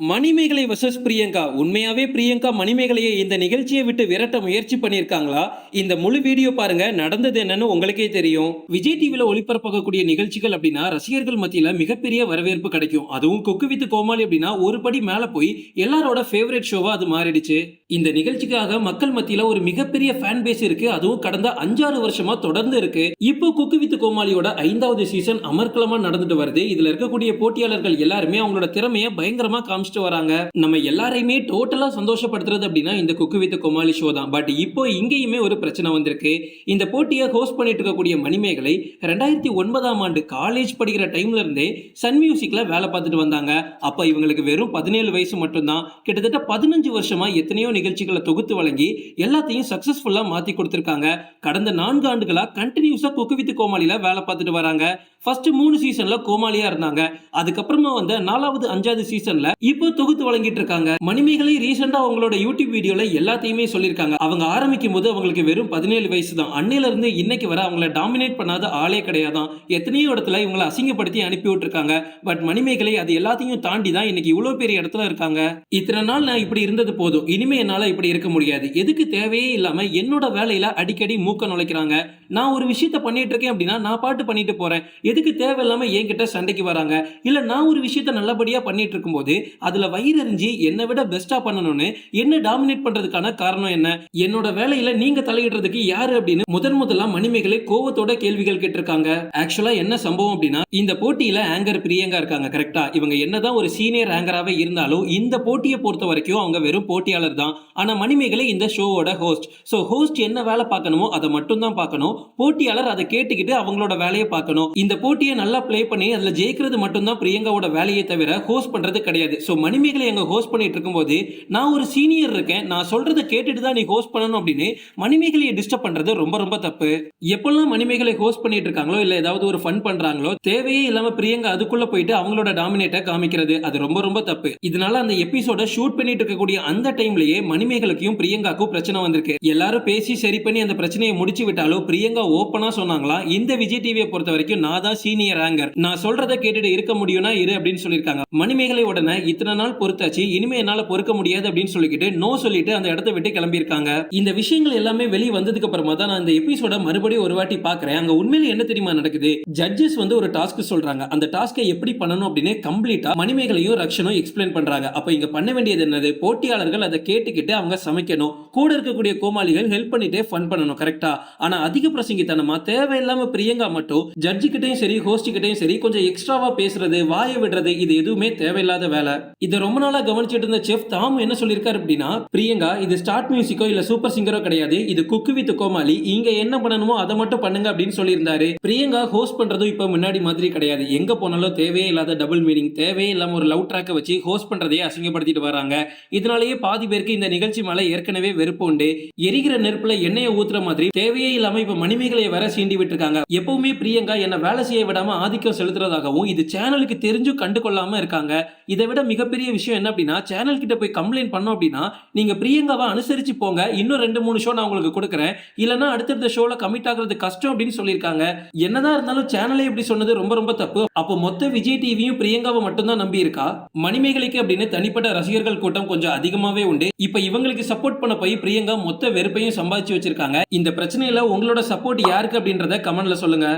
Manimekalai versus Priyanka. உண்மையாவே பிரியங்கா மணிமேகலையை இந்த நிகழ்ச்சியை விட்டு விரட்ட முயற்சி பண்ணியிருக்காங்களா? இந்த முழு வீடியோ பாருங்க. நடந்தது என்னன்னு உங்களுக்கே தெரியும். விஜய் டிவியில ஒளிபரப்பாகக்கூடிய நிகழ்ச்சிகள் அப்படின்னா ரசிகர்கள் மத்தியில மிகப்பெரிய வரவேற்பு கிடைக்கும். அதுவும் குக்கு வித் கோமாளி அப்படின்னா ஒரு படி மேல போய் எல்லாரோட ஃபேவரட் ஷோவா அது மாறிடுச்சு. இந்த நிகழ்ச்சிக்காக மக்கள் மத்தியில ஒரு மிகப்பெரிய ஃபேன் பேஸ் இருக்கு. அதுவும் கடந்த அஞ்சாறு வருஷமா தொடர்ந்து இருக்கு. இப்போ குக்கு வித் கோமாளியோட ஐந்தாவது சீசன் அமர்க்கலமா நடந்துட்டு வருது. இதுல இருக்கக்கூடிய போட்டியாளர்கள் எல்லாருமே அவங்களோட திறமையை பயங்கரமா காமிச்சிட்டு வராங்க. நம்ம எல்லாரையுமே டோட்டலா சந்தோஷப்படுத்துறது அப்படின்னா இந்த குக்கு வித் கோமாளி ஷோ தான். பட் இப்போ இங்கேயுமே ஒரு பிரச்சனை வந்திருக்கு. இந்த போட்டியை ஹோஸ்ட் பண்ணிட்டு இருக்கக்கூடிய மணிமேகலை ரெண்டாயிரத்தி ஒன்பதாம் ஆண்டு காலேஜ் படிக்கிற டைம்ல இருந்தே சன் மியூசிக்ல வேலை பார்த்துட்டு வந்தாங்க. அப்ப இவங்களுக்கு வெறும் பதினேழு வயசு மட்டும்தான். கிட்டத்தட்ட பதினஞ்சு வருஷமா எத்தனையோ நிகழ்ச்சிகளை தொகுத்து வழங்கி எல்லாத்தையும் சக்சஸ்ஃபுல்லா மாத்தி கொடுத்திருக்காங்க. கடந்த நான்கு ஆண்டுகளா கண்டினியூஸா குக்கு வித் கோமாளியில வேலை பார்த்துட்டு வராங்க. ஃபர்ஸ்ட் மூணு சீசன்ல கோமாளியா இருந்தாங்க. அதுக்கப்புறமா வந்த நாலாவது அஞ்சாவது சீசன்ல இப்போ தொகுத்து வழங்கிட்டு இருக்காங்க மணிமேகலை ரீசெண்டா அவங்களோட யூடியூப் வீடியோல எல்லாத்தையுமே சொல்லியிருக்காங்க அவங்க ஆரம்பிக்கும் போது அவங்களுக்கு வெறும் பதினேழு வயசு தான். அன்னையில இருந்து இன்னைக்கு வர அவங்கள டாமினேட் பண்ணாத ஆளே கிடையாதான். எத்தனையோ இடத்துல இவங்களை அசிங்கப்படுத்தி அனுப்பி விட்டுருக்காங்க. பட் மணிமேகலை அது எல்லாத்தையும் தாண்டி தான் இன்னைக்கு இவ்வளவு பெரிய இடத்துல இருக்காங்க. இத்தனை நாள் நான் இப்படி இருந்தது போதும். இனிமே என்னால இப்படி இருக்க முடியாது. எதுக்கு தேவையே இல்லாம என்னோட வேலையில அடிக்கடி மூக்க நுழைக்கிறாங்க. நான் ஒரு விஷயத்த பண்ணிட்டு இருக்கேன் அப்படின்னா நான் பாட்டு பண்ணிட்டு போறேன். எதுக்கு தேவையில்லாம என்கிட்ட சண்டைக்கு வராங்க? இல்ல நான் ஒரு விஷயத்த நல்லபடியா பண்ணிட்டு இருக்கும்போது அதுல வயிறறிஞ்சு என்னை விட பெஸ்டா பண்ணணும்னு என்ன டாமினேட் பண்றதுக்கான காரணம் என்ன? என்னோட வேலையில நீங்க தலையிடுறதுக்கு யாரு அப்படின்னு முதன் முதலாக மணிமேகலை கோவத்தோட கேள்விகள் கேட்டிருக்காங்க. ஆக்சுவலா என்ன சம்பவம் அப்படின்னா இந்த போட்டியில ஆங்கர் பிரியங்கா இருக்காங்க கரெக்டா இவங்க என்னதான் ஒரு சீனியர் ஆங்கராகவே இருந்தாலும் இந்த போட்டியை பொறுத்த வரைக்கும் அவங்க வெறும் போட்டியாளர் தான். ஆனா மணிமேகலை இந்த ஷோவோட ஹோஸ்ட் ஸோ ஹோஸ்ட் என்ன வேலை பார்க்கணுமோ அதை மட்டும் தான் பார்க்கணும். போட்டியாளர் அதை கேட்டுக்கிட்டு அவங்களோட வேலையை பார்க்கணும். இந்த போட்டியை நல்லா ப்ளே பண்ணி அதுல ஜெயிக்கிறது மட்டும்தான் பிரியங்காவோட வேலையை தவிர ஹோஸ்ட் பண்றது கிடையாது. ஸோ மணிமேகலை எங்க ஹோஸ்ட் பண்ணிட்டு இருக்கும்போது நான் ஒரு சீனியர் இருக்கேன் நான் சொல்றதை கேட்டுட்டு தான் நீ ஹோஸ்ட் பண்ணணும் அப்படின்னு மணிமேகலையை டிஸ்டர்ப் பண்றது ரொம்ப ரொம்ப தப்பு. எப்பெல்லாம் மணிமேகலை ஹோஸ்ட் பண்ணிட்டு இருக்காங்களோ இல்லை ஏதாவது ஒரு ஃபன் பண்றாங்களோ தேவையே இல்லாம பிரியங்கா அதுக்குள்ள போயிட்டு அவங்களோட டாமினேட்டை காமிக்கிறது அது ரொம்ப ரொம்ப தப்பு. இதனால அந்த எபிசோட ஷூட் பண்ணிட்டு இருக்கக்கூடிய அந்த டைம்லயே மணிமேகலுக்கும் பிரியங்காக்கும் பிரச்சனை வந்திருக்கு. எல்லாரும் பேசி சரி பண்ணி அந்த பிரச்சனையை முடிச்சு விட்டாலும் பிரியங்கா ஓப்பனா சொன்னாங்களா? இந்த விஜய் டிவியை பொறுத்த வரைக்கும் நான் தான் சீனியர் ஆங்கர் நான் சொல்றதை கேட்டுட்டு இருக்க முடியும்னா இரு அப்படின்னு சொல்லியிருக்காங்க. மணிமேகலை உடனே இத்தனை நாள் பொறுத்தாச்சு? இனிமே என்னால பொறுக்க முடியாது அப்படின்னு சொல்லிக்கிட்டு நோ சொல்லிட்டு அந்த இடத்த விட்டு கிளம்பியிருக்காங்க. இந்த விஷயங்கள் எல்லாமே வெளியே வந்ததுக்கு அப்புறமா தான் நான் இந்த எபிசோட மறுபடியும் ஒரு வாட்டி பாக்குறேன் அங்க உண்மையில என்ன தெரியுமா நடக்குது? ஜட்ஜஸ் வந்து ஒரு டாஸ்க் சொல்றாங்க. அந்த டாஸ்கை எப்படி பண்ணணும் அப்படின்னு கம்ப்ளீட்டா மணிமேகலையும் ரக்ஷனும் எக்ஸ்பிளைன் பண்றாங்க. அப்ப இங்க பண்ண வேண்டியது என்னது? போட்டியாளர்கள் அதை கேட்டுக்கிட்டு அவங்க சமைக்கணும். கூட இருக்கக்கூடிய கோமாளிகள் ஹெல்ப் பண்ணிட்டே ஃபன் பண்ணணும் கரெக்டா ஆனா அதிக பிரசங்கித்தனமா தேவையில்லாம பிரியங்கா மட்டும் ஜட்ஜு கிட்டையும் சரி ஹோஸ்ட் கிட்டையும் சரி கொஞ்சம் எக்ஸ்ட்ராவா பேசுறது வாயை விடுறது இது எதுவுமே தேவையில்லாத வேலை. இதை ரொம்ப நாளா கவனிச்சிட்டு இருந்த செஃப் தாம் என்ன சொல்லியிருக்காரு அப்படின்னா பிரியங்கா இது ஸ்டார்ட் மியூசிக்கோ இல்ல சூப்பர் சிங்கரோ கிடையாது. இது குக்கு வித் கோமாளி. இங்க என்ன பண்ணணுமோ அதை மட்டும் பண்ணுங்க அப்படின்னு சொல்லியிருந்தாரு. பிரியங்கா ஹோஸ்ட் பண்றதும் இப்ப முன்னாடி மாதிரி கிடையாது. எங்க போனாலும் தேவையே இல்லாத டபுள் மீனிங் தேவையே இல்லாம ஒரு லவ் ட்ராக்கை வச்சு ஹோஸ்ட் பண்றதையே அசிங்கப்படுத்திட்டு வராங்க. இதனாலேயே பாதி பேருக்கு இந்த நிகழ்ச்சி மேல ஏற்கனவே வெறுப்பு உண்டு. எரிகிற நெருப்புல எண்ணெயை ஊத்துற மாதிரி தேவையே இல்லாம இப்ப மணிமேகலையை வேற சீண்டி விட்டுருக்காங்க. எப்பவுமே பிரியங்கா என்ன வேலை செய்ய விடாம ஆதிக்கம் செலுத்துறதாகவும் இது சேனலுக்கு தெரிஞ்சும் கண்டு கொள்ளாம இருக்காங்க. இதை விட மிக மிகப்பெரிய விஷயம் என்ன அப்படின்னா சேனல் கிட்ட போய் கம்ப்ளைண்ட் பண்ணோம் அப்படின்னா நீங்க பிரியங்காவை அனுசரிச்சு போங்க. இன்னும் ரெண்டு மூணு ஷோ நான் உங்களுக்கு கொடுக்குறேன். இல்லைன்னா அடுத்தடுத்த ஷோல கமிட் ஆகுறது கஷ்டம் அப்படின்னு சொல்லியிருக்காங்க. என்னதான் இருந்தாலும் சேனலே இப்படி சொன்னது ரொம்ப ரொம்ப தப்பு. அப்போ மொத்த விஜய் டிவியும் பிரியங்காவை மட்டும்தான் நம்பி இருக்கா மணிமேகலைக்கு அப்படின்னு தனிப்பட்ட ரசிகர்கள் கூட்டம் கொஞ்சம் அதிகமாவே உண்டு. இப்ப இவங்களுக்கு சப்போர்ட் பண்ண போய் பிரியங்கா மொத்த வெறுப்பையும் சம்பாதிச்சு வச்சிருக்காங்க. இந்த பிரச்சனையில உங்களோட சப்போர்ட் யாருக்கு அப்படின்றத கமெண்ட்ல சொல்லுங்க.